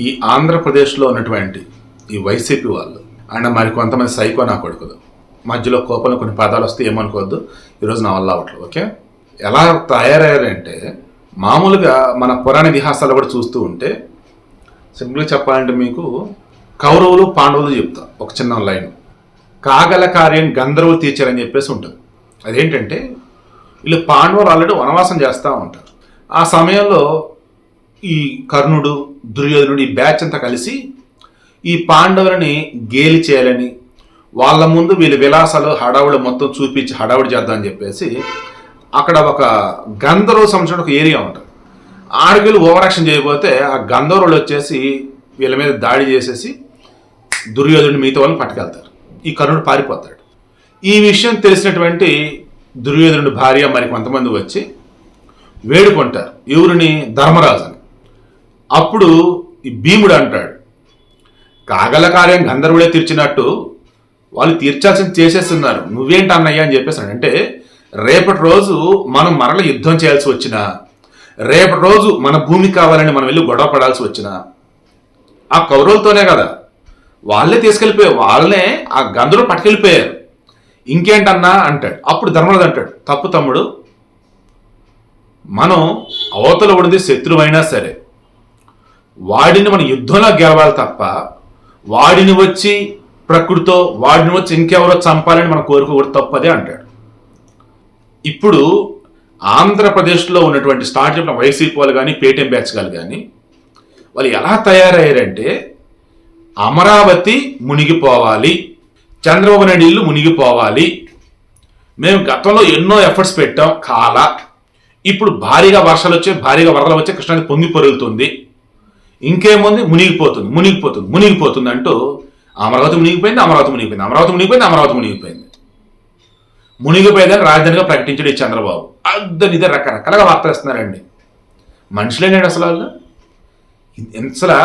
ఈ ఆంధ్రప్రదేశ్లో ఉన్నటువంటి ఈ వైసీపీ వాళ్ళు అండ్ మరి కొంతమంది సైకో నా కొడుకులు. మధ్యలో కోపంలో కొన్ని పదాలు వస్తే ఏమనుకోవద్దు ఈరోజు నా వల్ల అవ్వట్లేదు ఓకే? ఎలా తయారయ్యారంటే మామూలుగా మన పురాణ ఇతిహాసాలు కూడా చూస్తూ ఉంటే సింపుల్గా చెప్పాలంటే మీకు కౌరవులు పాండవులు చెప్తా ఒక చిన్న లైన్. కాగల కార్యం గంధర్వులు తీర్చారని చెప్పేసి ఉంటుంది. అదేంటంటే వీళ్ళు పాండవులు ఆల్రెడీ వనవాసం చేస్తూ ఉంటారు. ఆ సమయంలో ఈ కర్ణుడు దుర్యోధనుడు ఈ బ్యాచ్ అంతా కలిసి ఈ పాండవులని గేలి చేయాలని వాళ్ళ ముందు వీళ్ళ విలాసాలు హడావుడి మొత్తం చూపించి హడావుడి చేద్దామని చెప్పేసి అక్కడ ఒక గంధర్వ సంవత్సరం ఒక ఏరియా ఉంటుంది. ఆడపిల్లు ఓవరాక్షన్ చేయబోతే చేయకపోతే ఆ గంధర్వులు వచ్చేసి వీళ్ళ మీద దాడి చేసేసి దుర్యోధనుడు మిగతా వాళ్ళని పట్టుకెళ్తారు. ఈ కర్ణుడు పారిపోతాడు. ఈ విషయం తెలిసినటువంటి దుర్యోధనుడి భార్య మరి కొంతమంది వచ్చి వేడుకుంటారు. ఎవరిని? ధర్మరాజుని. అప్పుడు ఈ భీముడు అంటాడు కాగల కార్యం గంధర్వుడే తీర్చినట్టు వాళ్ళు తీర్చాల్సింది చేసేస్తున్నారు. నువ్వేంటి అన్నయ్య అని చెప్పేసాడు అంటే రేపటి రోజు మనం మరల యుద్ధం చేయాల్సి వచ్చినా రేపటి రోజు మన భూమి కావాలని మనం వెళ్ళి గొడవ పడాల్సి వచ్చినా ఆ కౌరవులతోనే కదా. వాళ్ళే తీసుకెళ్ళిపోయారు. వాళ్ళనే ఆ గంధర్వులు పట్టుకెళ్ళిపోయారు. ఇంకేంటన్నా అంటాడు. అప్పుడు ధర్మరాజు అంటాడు తప్పు తమ్ముడు మనం అవతల ఉన్నది శత్రువైనా సరే వాడిని మన యుద్ధంలో గెలవాలి తప్ప వాడిని వచ్చి ప్రకృతితో వాడిని వచ్చి ఇంకెవరో చంపాలని మనం కోరుకోకూడదు కూడా తప్పదే అంటాడు. ఇప్పుడు ఆంధ్రప్రదేశ్లో ఉన్నటువంటి స్టార్ట్ చెప్పిన వైసీపీ వాళ్ళు కానీ పేటీఎం బ్యాచ్ వాళ్ళు కానీ వాళ్ళు ఎలా తయారయ్యారంటే అమరావతి మునిగిపోవాలి చంద్రబాబు నాయుడు ఇల్లు మునిగిపోవాలి మేము గతంలో ఎన్నో ఎఫర్ట్స్ పెట్టాం కాల ఇప్పుడు భారీగా వర్షాలు వచ్చే భారీగా వరదలు వచ్చే కృష్ణానికి పొంగి పొరుగుతుంది ఇంకేముంది? మునిగిపోతుంది మునిగిపోతుంది మునిగిపోతుంది అంటూ అమరావతి మునిగిపోయింది అమరావతి మునిగిపోయింది అమరావతి మునిగిపోయింది అమరావతి మునిగిపోయింది. మునిగిపోయిందని రాజధానిగా ప్రకటించాడు ఈ చంద్రబాబు. అద్దని ఇదే రకరకాలుగా వార్తలు ఇస్తున్నారండి మనుషులేనాడు అసలు వాళ్ళు? అసలు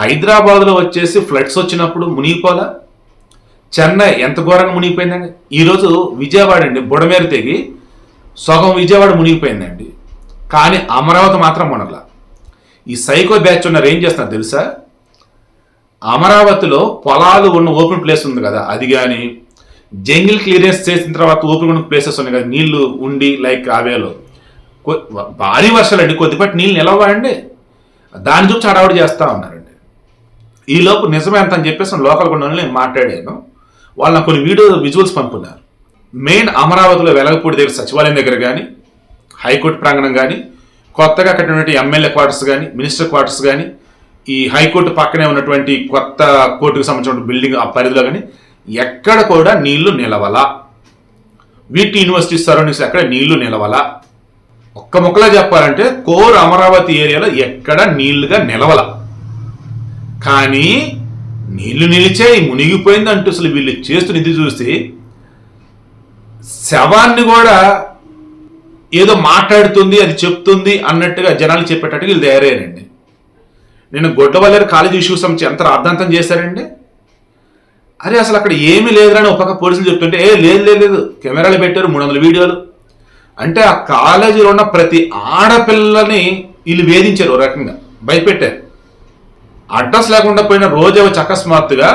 హైదరాబాద్లో వచ్చేసి ఫ్లడ్స్ వచ్చినప్పుడు మునిగిపోలా చెన్నై ఎంత ఘోరంగా మునిగిపోయిందండి? ఈరోజు విజయవాడ అండి బుడమేరు తెగి సగం విజయవాడ మునిగిపోయిందండి. కానీ అమరావతి మాత్రం మునగల. ఈ సైకో బ్యాచ్ ఉన్నారు ఏం చేస్తున్నారు తెలుసా? అమరావతిలో పొలాలు ఉన్న ఓపెన్ ప్లేస్ ఉంది కదా అది కానీ జంగిల్ క్లియరెన్స్ చేసిన తర్వాత ఓపెన్ ఉన్న ప్లేసెస్ ఉన్నాయి కదా నీళ్ళు ఉండి లైక్ ఆవేలో. భారీ వర్షాలు అండి కొద్దిపాటి నీళ్ళు నిలవండి దాని చూసి హడావుడి చేస్తూ ఉన్నారండి. ఈ లోపు నిజమే అంత అని చెప్పేసి లోకల్ ఉన్న నేను మాట్లాడాను. వాళ్ళు నాకు కొన్ని వీడియో విజువల్స్ పంపున్నారు. మెయిన్ అమరావతిలో వెలగపూడి దగ్గర సచివాలయం దగ్గర కానీ హైకోర్టు ప్రాంగణం కానీ కొత్తగా కట్టినటువంటి ఎమ్మెల్యే క్వార్టర్స్ కానీ మినిస్టర్ క్వార్టర్స్ కానీ ఈ హైకోర్టు పక్కనే ఉన్నటువంటి కొత్త కోర్టుకు సంబంధించిన బిల్డింగ్ ఆ పరిధిలో కానీ ఎక్కడ కూడా నీళ్ళు నిలవల. వీటి యూనివర్సిటీ సరౌండింగ్స్ ఎక్కడ నీళ్ళు నిలవల. ఒక్క ముక్కలా చెప్పాలంటే కోర్ అమరావతి ఏరియాలో ఎక్కడ నీళ్ళుగా నిలవల. కానీ నీళ్ళు నిలిచే మునిగిపోయింది అంటూ అసలు వీళ్ళు చేస్తున్న ఇది చూసి శవాన్ని కూడా ఏదో మాట్లాడుతుంది అది చెప్తుంది అన్నట్టుగా జనాలు చెప్పేటట్టుగా వీళ్ళు తయారయ్యారండి. నేను గొడ్డవల్లేరు కాలేజీ ఇష్యూస్ సంబంధించి ఎంత అర్ధాంతం చేశారండి? అరే అసలు అక్కడ ఏమీ లేదురని ఒక పోలీసులు చెప్తుంటే ఏ లేదు లేదు లేదు కెమెరాలు పెట్టారు మూడు వందల వీడియోలు. అంటే ఆ కాలేజీలో ఉన్న ప్రతి ఆడపిల్లని వీళ్ళు వేధించారు ఓ రకంగా భయపెట్టారు. అడ్రస్ లేకుండా పోయిన రోజే వచ్చి అకస్మాత్తుగా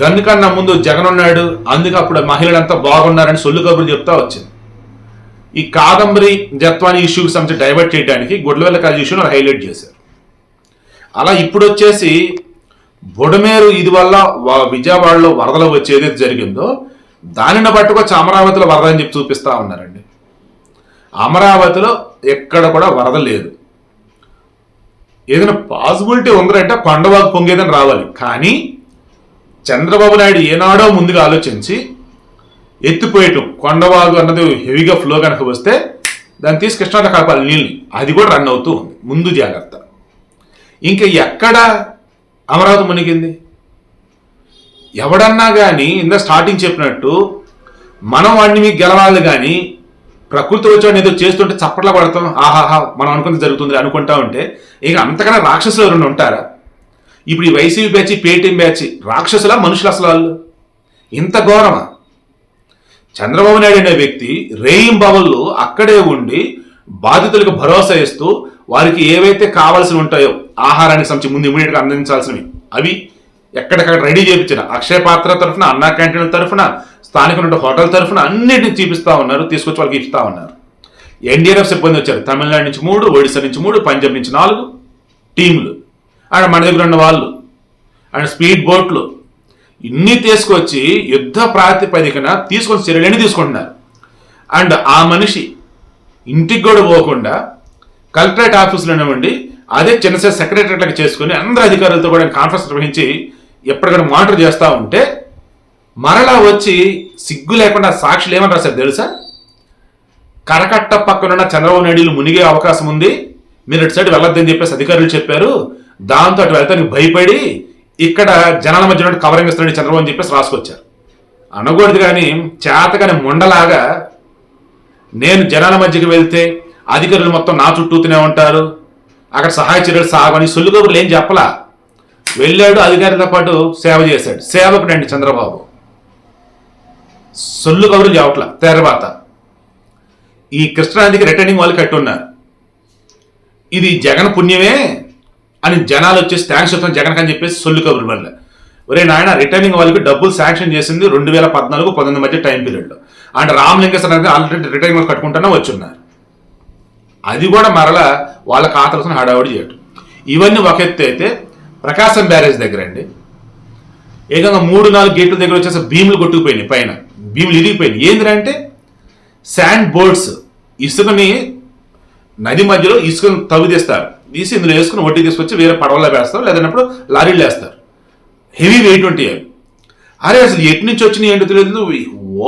గన్ను కన్నా ముందు జగన్ ఉన్నాడు అందుకే అప్పుడు మహిళలంతా బాగున్నారని సొల్లు కబుర్లు చెప్తా వచ్చింది. ఈ కాదంబరి జత్వాని ఇష్యూకి సంబంధించి డైవర్ట్ చేయడానికి గుడ్లవెల్ల కాజు ఇష్యూని హైలైట్ చేశారు. అలా ఇప్పుడు వచ్చేసి బుడమేరు ఇది వల్ల విజయవాడలో వరదలు వచ్చేది జరిగిందో దానిని పట్టుకొచ్చి అమరావతిలో వరద అని చెప్పి చూపిస్తా ఉన్నారండి. అమరావతిలో ఎక్కడ కూడా వరద లేదు. ఏదైనా పాసిబిలిటీ ఉందంటే కొండవాగు పొంగేదని రావాలి. కానీ చంద్రబాబు నాయుడు ఏనాడో ముందుగా ఆలోచించి ఎత్తిపోయటం కొండవాగు అన్నది హెవీగా ఫ్లో కనుక వస్తే దాన్ని తీసి కృష్ణాలో కలపాలి నీళ్ళు అది కూడా రన్ అవుతూ ఉంది. ముందు జాగ్రత్త. ఇంకా ఎక్కడ అమరావతి మునిగింది? ఎవడన్నా కానీ ఇందా స్టార్టింగ్ చెప్పినట్టు మనం వాడిని మీకు గెలవాలి కానీ ప్రకృతి వచ్చాడు ఏదో చేస్తుంటే చప్పట్ల పడతాం ఆహాహా మనం అనుకుంది జరుగుతుంది అనుకుంటా ఉంటే ఇక అంతకన్నా రాక్షసులు ఎవరైనా ఉంటారా? ఇప్పుడు ఈ వైసీపీ బ్యాచ్ పేటీఎం బ్యాచ్ రాక్షసులా మనుషులు అసలు వాళ్ళు? ఇంత ఘోరమా? చంద్రబాబు నాయుడు అనే వ్యక్తి రేయింబవళ్ళు అక్కడే ఉండి బాధితులకు భరోసా ఇస్తూ వారికి ఏవైతే కావాల్సి ఉంటాయో ఆహారానికి సంబంధించి ముందు ఇమీడియట్గా అందించాల్సినవి అవి ఎక్కడికక్కడ రెడీ చేయించిన అక్షయ పాత్ర తరఫున అన్నా క్యాంటీన్ల తరఫున స్థానిక ఉన్న హోటల్ తరఫున అన్నిటిని చూపిస్తూ ఉన్నారు తీసుకొచ్చి వాళ్ళకి ఇస్తూ ఉన్నారు. ఎన్డీఆర్ఎఫ్ సిబ్బంది వచ్చారు. తమిళనాడు నుంచి మూడు ఒడిశా నుంచి మూడు పంజాబ్ నుంచి నాలుగు టీంలు అండ్ మన దగ్గర ఉన్న వాళ్ళు అండ్ స్పీడ్ బోట్లు ఇన్ని తీసుకొచ్చి యుద్ధ ప్రాతిపదికన తీసుకొని చర్యలని తీసుకుంటున్నారు. అండ్ ఆ మనిషి ఇంటికి కూడా పోకుండా కలెక్టరేట్ ఆఫీసులోనే ఉండి అదే చిన్న చిన్న సెక్రటరీలకు చేసుకుని అందరు అధికారులతో కూడా కాన్ఫరెన్స్ నిర్వహించి ఎప్పటికైనా మానిటర్ చేస్తూ ఉంటే మరలా వచ్చి సిగ్గు లేకుండా సాక్షులు ఏమని రాశారు తెలుసా? కరకట్ట పక్కనున్న చంద్రబాబు నాయుడులు మునిగే అవకాశం ఉంది. మీరు ఇటు సైడ్ వెళ్ళొద్దని చెప్పేసి అధికారులు చెప్పారు. దాంతో అటు వెళ్తానికి భయపడి ఇక్కడ జనాల మధ్య నుండి కవరింగ్ ఇస్తున్నాడు చంద్రబాబు అని చెప్పేసి రాసుకొచ్చారు. అనకూడదు కానీ చేతకని ముండలాగా నేను జనాల మధ్యకి వెళ్తే అధికారులు మొత్తం నా చుట్టూతూనే ఉంటారు. అక్కడ సహాయ చర్యలు సాగని సొల్లు ఏం చెప్పలా? వెళ్ళాడు అధికారితో పాటు సేవ చేశాడు. సేవకుడండి చంద్రబాబు. సొల్లు కబుర్లు చెప్పట్ల తర్వాత. ఈ కృష్ణానదికి రిటర్నింగ్ వాళ్ళు కట్టున్నారు. ఇది జగన్ పుణ్యమే? అని జనాలు వచ్చేసి థ్యాంక్స్ చెప్తాను జగన్ అని చెప్పేసి సొల్లు కబురు మళ్ళీ ఒరే నాయన రిటర్నింగ్ వాళ్ళకి డబ్బులు శాంక్షన్ చేసింది రెండు వేల పద్నాలుగు పంతొమ్మిది మధ్య టైం పీరియడ్లో అండ్ రామలింగేశ్వర ఆల్రెడీ రిటర్నింగ్ వాళ్ళు కట్టుకుంటానే వచ్చున్నారు. అది కూడా మరలా వాళ్ళ ఖాతాలతో హడావుడి చేయటం. ఇవన్నీ ఒక ఎత్తు అయితే ప్రకాశం బ్యారేజ్ దగ్గర అండి. ఏకంగా మూడు నాలుగు గేట్ల దగ్గర వచ్చేసి భీములు కొట్టుకుపోయినాయి పైన. భీములు ఇరిగిపోయినాయి. ఏంటంటే శాండ్ బోర్డ్స్ ఇసుకని నది మధ్యలో ఇసుకను తవ్వితీస్తారు తీసి ఇందులో వేసుకుని వడ్డీ తీసుకొచ్చి వేరే పడవలో వేస్తారు లేదన్నప్పుడు లారీలు వేస్తారు హెవీ వెయిట్ ఉంటాయి అవి. అరే అసలు ఎటు నుంచి వచ్చినాయి ఏంటో తెలియదు.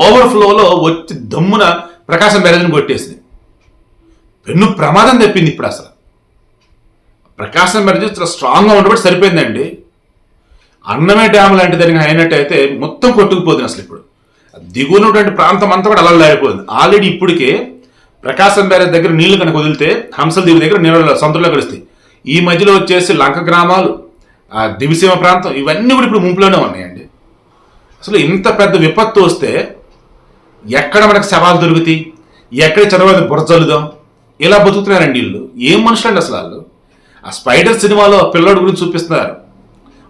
ఓవర్ ఫ్లోలో వచ్చి దమ్మున ప్రకాశం బ్యారేజ్ని కొట్టేసింది. పెన్ను ప్రమాదం తప్పింది ఇప్పుడు అసలు. ప్రకాశం బ్యారేజ్ చాలా స్ట్రాంగ్గా ఉండబట్టి సరిపోయిందండి. అన్నమే డ్యామ్ లాంటి దానికి అయినట్టయితే మొత్తం కొట్టుకుపోతుంది అసలు ఇప్పుడు. దిగువనటువంటి ప్రాంతం అంతా కూడా అలా లేకపోయింది ఆల్రెడీ ఇప్పటికే ప్రకాశం బ్యారేజ్ దగ్గర నీళ్ళు కనుక వదిలితే హంసల దీవి దగ్గర నీళ్ళ సంతలో కలుస్తాయి ఈ మధ్యలో వచ్చేసి లంక గ్రామాలు ఆ దివిసీమ ప్రాంతం ఇవన్నీ కూడా ఇప్పుడు ముంపులోనే ఉన్నాయండి. అసలు ఇంత పెద్ద విపత్తు వస్తే ఎక్కడ మనకు శవాలు దొరుకుతాయి? ఎక్కడ చదవాలి బురజల్లుదాం ఇలా బతుకుతున్నారండి వీళ్ళు. ఏం మనుషులండి అసలు వాళ్ళు? ఆ స్పైడర్ సినిమాలో పిల్లోడి గురించి చూపిస్తున్నారు.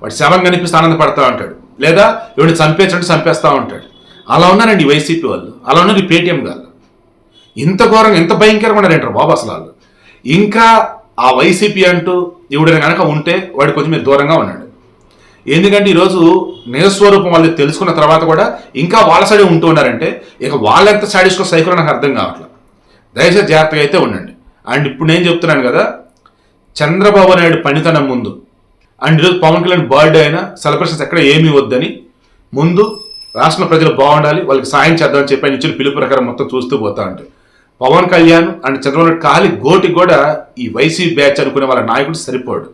వాడు శవం కనిపిస్తే ఆనందపడతా ఉంటాడు. లేదా ఇవి చంపేసినట్టు చంపేస్తూ ఉంటాడు. అలా ఉన్నారండి వైసీపీ వాళ్ళు. అలా ఉన్నారు ఈ పేటీఎం గారు ఇంత ఘోరంగా ఇంత భయంకరమైన రేటర్ బాబు అసలు వాళ్ళు. ఇంకా ఆ వైసీపీ అంటూ ఎవడైనా కనుక ఉంటే వాడు కొంచెం మీరు దూరంగా ఉన్నాడు ఎందుకంటే ఈరోజు నిజస్వరూపం వాళ్ళు తెలుసుకున్న తర్వాత కూడా ఇంకా వాళ్ళ సైడే ఉంటూ ఉన్నారంటే ఇక వాళ్ళెంత సాడిస్కో సైకిల్ నాకు అర్థం కావట్లేదు దయచేసి జాగ్రత్తగా అయితే ఉండండి. అండ్ ఇప్పుడు నేను చెప్తున్నాను కదా చంద్రబాబు నాయుడు పనితనం ముందు. అండ్ ఈరోజు పవన్ కళ్యాణ్ బర్త్డే అయినా సెలబ్రేషన్స్ ఎక్కడ ఏమీ వద్దని ముందు రాష్ట్ర ప్రజలు బాగుండాలి వాళ్ళకి సాయం చేద్దామని చెప్పి ఆయన ఇచ్చిన పిలుపు ప్రకారం మొత్తం చూస్తూ పోతా ఉంటాయి పవన్ కళ్యాణ్ అండ్ చంద్రబాబు నాయుడు కాలి గోటి కూడా ఈ వైసీ బ్యాచ్ అనుకునే వాళ్ళ నాయకుడు సరిపోడు.